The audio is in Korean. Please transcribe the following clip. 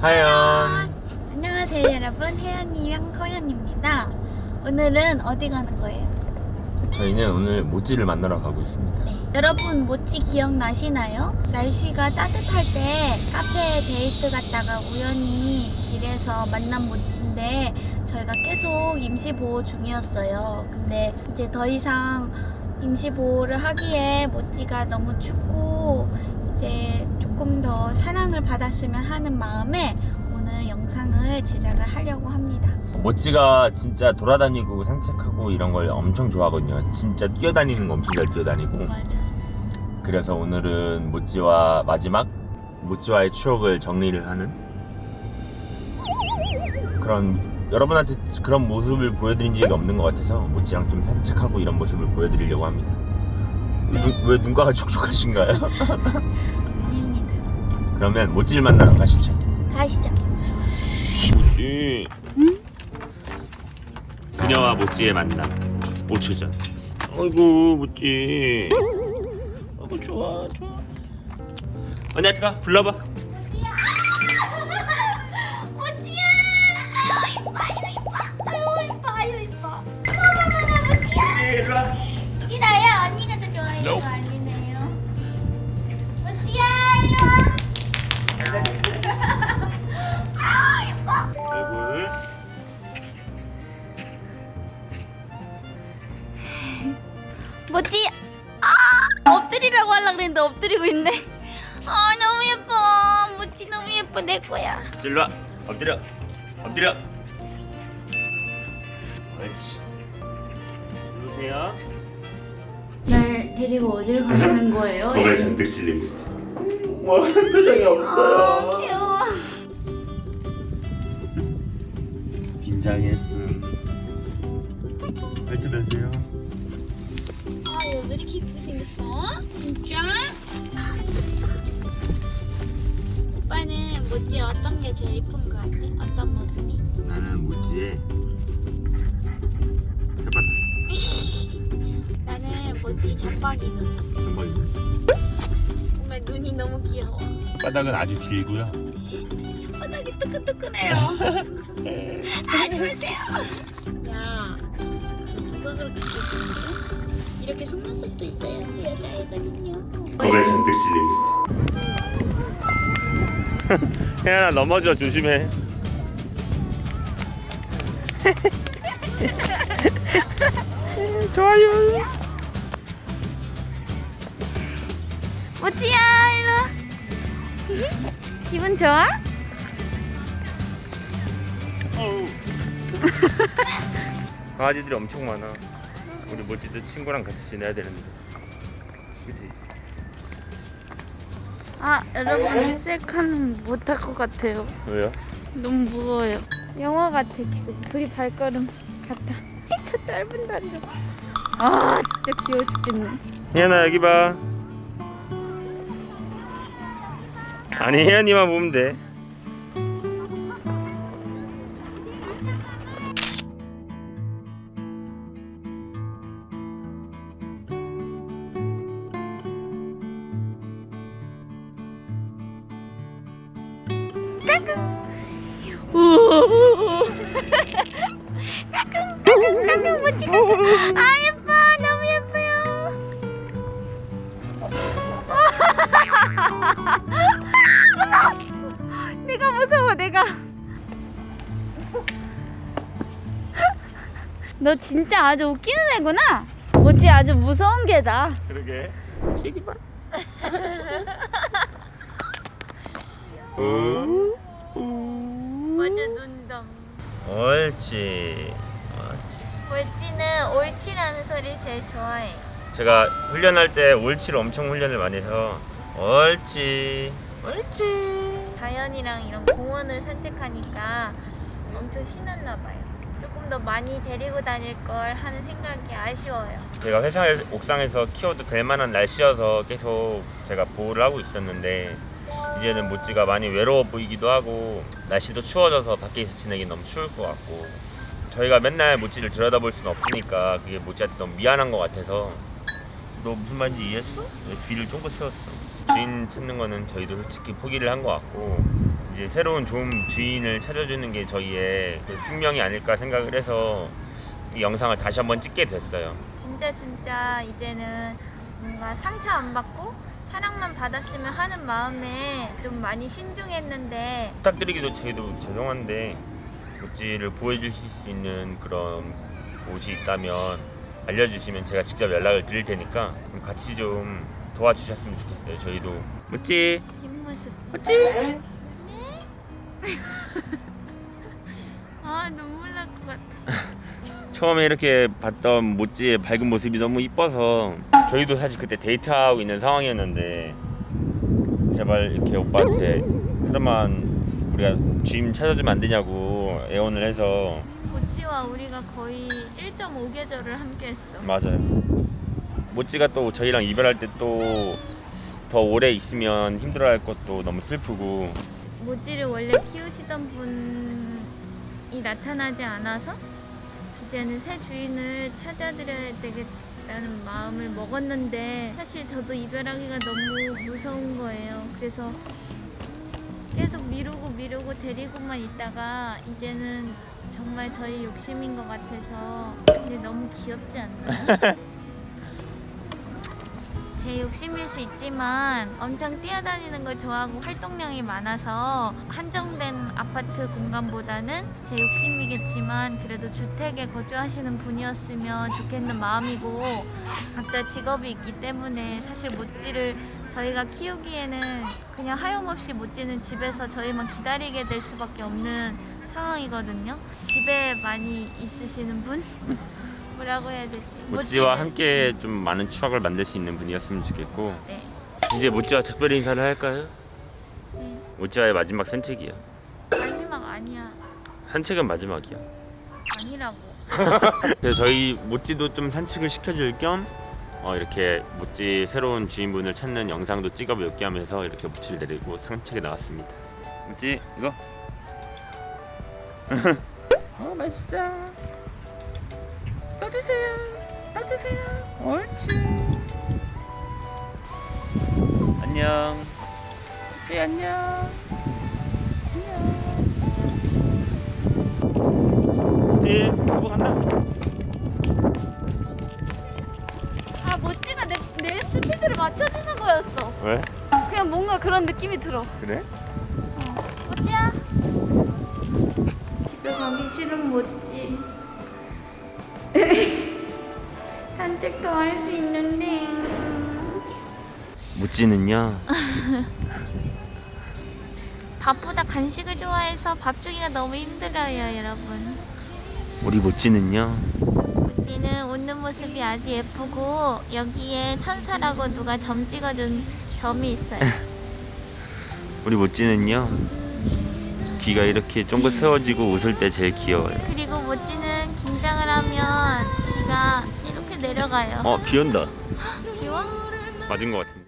하연. 안녕하세요 여러분. 혜연이랑 허연입니다. 오늘은 어디 가는 거예요? 저희는 오늘 모찌를 만나러 가고 있습니다. 네. 여러분 모찌 기억나시나요? 날씨가 따뜻할 때 카페에 데이트 갔다가 우연히 길에서 만난 모찌인데 저희가 계속 임시 보호 중이었어요. 근데 이제 더 이상 임시 보호를 하기에 모찌가 너무 춥고 이제 조금 더 사랑을 받았으면 하는 마음에 오늘 영상을 제작을 하려고 합니다. 모찌가 진짜 돌아다니고 산책하고 이런 걸 엄청 좋아하거든요. 진짜 뛰어다니는 거 엄청 잘 뛰어다니고. 맞아. 그래서 오늘은 모찌와 마지막 모찌와의 추억을 정리를 하는 그런 여러분한테 그런 모습을 보여드린 적이 없는 것 같아서 모찌랑 좀 산책하고 이런 모습을 보여드리려고 합니다. 왜, 눈- 왜 눈가가 촉촉하신가요? 그러면 모찌를 만나러 가시죠. 가시죠. 모찌. 그녀와 모찌의 만남. 5초 전. 아이고 모찌. 아이고 좋아 좋아. 불러봐. 모찌야! 모찌 일로와. 싫어요 언니가 더 좋아해요 모찌 아 엎드리라고 하려 그랬는데 엎드리고 있네. 아 너무 예뻐. 모찌 너무 예뻐. 내 거야. 일로 와. 엎드려. 엎드려. 옳지. 누르세요? 날 데리고 어딜 가시는 거예요? 겁에 잔뜩 찔린 모찌 뭐 표정이 아 귀여워. 긴장했음 어? 진짜? 오빠는 모찌 어떤 게 제일 예쁜 거 같아? 어떤 모습이? 나는 모찌의 혓바닥 나는 모찌 점박이 눈. 정말 뭔가 눈이 너무 귀여워. 바닥은 아주 길고요 바닥이 뜨끈뜨끈해요. 하지 마세요. 야, 저 누가 그렇게 예쁜데? 이렇게 속눈썹도 있어야 여자애거든요. 겁에 잔뜩 모찌 혜연아 넘어져 조심해 좋아요 모찌야, 일로 와. 기분 좋아? 강아지들이 엄청 많아 우리 모찌도 친구랑 같이 지내야 되는데. 그치? 아 여러분 셀카는 못할 것 같아요. 왜요? 너무 무거워요. 영화 같아 지금. 둘이 발걸음 같아 저 짧은 단도 아 진짜 귀여워 죽겠네. 혜연아 여기 봐. 아니 혜연이만 보면 돼 우우우우 까꿍 까꿍 까꿍 뭐지 까꿍 아 예뻐 너무 예뻐요 무서워 내가 무서워 내가 너 진짜 아주 웃기는 애구나 뭐지 아주 무서운 개다 그러게 저기 봐 완전 눈덩 옳지. 옳지. 웨지는 옳지라는 소리를 제일 좋아해. 제가 훈련할 때 옳지를 엄청 훈련을 많이 해서 옳지. 옳지. 자연이랑 이런 공원을 산책하니까 엄청 신났나 봐요. 조금 더 많이 데리고 다닐 걸 하는 생각이 아쉬워요. 제가 회사 옥상에서 키워도 될 만한 날씨여서 계속 제가 보호를 하고 있었는데 이제는 모찌가 많이 외로워 보이기도 하고 날씨도 추워져서 밖에서 지내기 너무 추울 것 같고 저희가 맨날 모찌를 들여다볼 수는 없으니까 그게 모찌한테 너무 미안한 것 같아서 너 무슨 말인지 이해했어? 왜 귀를 쫑긋 세웠어 주인 찾는 거는 저희도 솔직히 포기를 한 것 같고 이제 새로운 좋은 주인을 찾아주는 게 저희의 그 숙명이 아닐까 생각을 해서 이 영상을 다시 한번 찍게 됐어요. 진짜 진짜 이제는 뭔가 상처 안 받고 사랑만 받았으면 하는 마음에 좀 많이 신중했는데 부탁드리기도 저희도 죄송한데 모찌를 보여주실 수 있는 그런 곳이 있다면 알려주시면 제가 직접 연락을 드릴 테니까 좀 같이 좀 도와주셨으면 좋겠어요. 저희도 모찌 뒷모습 모찌 네? 처음에 이렇게 봤던 모찌의 밝은 모습이 너무 이뻐서 저희도 사실 그때 데이트하고 있는 상황이었는데 제발 이렇게 오빠한테 하루만 우리가 주임 찾아주면 안 되냐고 애원을 해서 모찌와 우리가 거의 1.5계절을 함께 했어 맞아요. 모찌가 또 저희랑 이별할 때 또 더 오래 있으면 힘들어할 것도 너무 슬프고 모찌를 원래 키우시던 분이 나타나지 않아서 이제는 새 주인을 찾아드려야 되겠다는 마음을 먹었는데 사실 저도 이별하기가 너무 무서운 거예요. 그래서 계속 미루고 미루고 데리고만 있다가 이제는 정말 저희 욕심인 것 같아서 근데 너무 귀엽지 않나요? 제 욕심일 수 있지만 엄청 뛰어다니는 걸 좋아하고 활동량이 많아서 한정된 아파트 공간보다는 제 욕심이겠지만 그래도 주택에 거주하시는 분이었으면 좋겠는 마음이고 각자 직업이 있기 때문에 사실 모찌를 저희가 키우기에는 그냥 하염없이 모찌는 집에서 저희만 기다리게 될 수밖에 없는 상황이거든요. 집에 많이 있으시는 분? 뭐라고 해야 되지? 모찌와 함께 좀 많은 추억을 만들 수 있는 분이었으면 좋겠고 네. 이제 모찌와 작별 인사를 할까요? 네. 모찌와의 마지막 산책이야. 마지막 아니야. 산책은 마지막이야. 아니라고. 그래서 저희 모찌도 좀 산책을 시켜줄 겸 어, 이렇게 모찌 새로운 주인분을 찾는 영상도 찍어볼 겸 하면서 이렇게 모찌를 데리고 산책에 나왔습니다. 모찌 이거. 어 맛있어. 떠주세요. 떠주세요. 옳지. 안녕. 모찌 안녕. 안녕. 간다. 아 모찌가 내, 내 스피드를 맞춰주는 거였어. 왜? 그냥 뭔가 그런 느낌이 들어. 그래? 모찌야. 집에 가기 싫은 모찌. 산책도 할 수 있는데. 모찌는요. 밥보다 간식을 좋아해서 밥 주기가 너무 힘들어요, 여러분. 우리 모찌는요. 모찌는 웃는 모습이 아주 예쁘고 여기에 천사라고 누가 점 찍어준 점이 있어요. 우리 모찌는요. 귀가 이렇게 쫑긋 세워지고 웃을 때 제일 귀여워요. 그리고 모찌는 긴장을 하면 귀가 이렇게 내려가요. 어, 비 온다. 귀여워? 맞은 것 같은데.